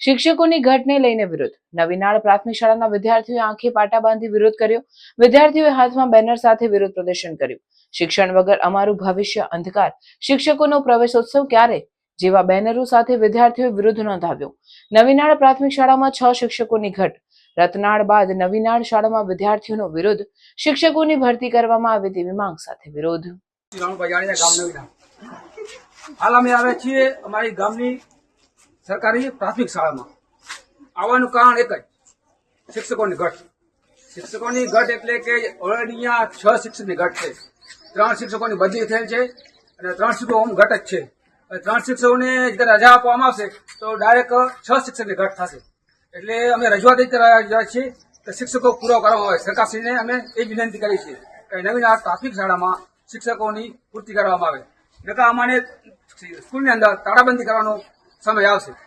શિક્ષકોની ઘટને લઈને વિરોધ. નવીનાળ પ્રાથમિક શાળાના વિદ્યાર્થીઓએ આંખે પાટા બાંધી વિરોધ કર્યો. વિદ્યાર્થીઓએ હાથમાં બેનર સાથે વિરોધ પ્રદર્શન કર્યું. શિક્ષણ વગર અમારું ભવિષ્ય અંધકાર. શિક્ષકોનો પ્રવેશોત્સવ ક્યારે? જેવા બેનરો સાથે વિદ્યાર્થીઓએ વિરોધ નોંધાવ્યો. નવીનાળ પ્રાથમિક શાળામાં છ શિક્ષકોની ઘટ. રતનાળ બાદ નવીનાળ શાળામાં વિદ્યાર્થીઓનો વિરોધ. શિક્ષકોની ભરતી કરવામાં આવે તેવી માંગ સાથે વિરોધ. હાલ અમે આવ્યા છીએ અમારી ગામની સરકારી પ્રાથમિક શાળામાં. આવવાનું કારણ એક જ, શિક્ષકોની ઘટ. શિક્ષકોની ઘટ એટલે કે ઓલરેડી છ શિક્ષકની ઘટ છે. ત્રણ શિક્ષકોની બદલી થયેલ છે અને ત્રણ શિક્ષકો આમ ઘટ જ છે. ત્રણ શિક્ષકોને જ્યારે રજા આપવામાં આવશે તો ડાયરેક્ટ છ શિક્ષકની ઘટ થશે. એટલે અમે રજૂઆત રહ્યા છીએ કે શિક્ષકો પૂરો કરવામાં આવે સરકારશ્રીને અમે એ વિનંતી કરી છે કે નવીન આ પ્રાથમિક શાળામાં શિક્ષકોની પૂર્તિ કરવામાં આવે. નકા અમારે સ્કૂલની અંદર તાળાબંધી કરવાનો સમય આવશે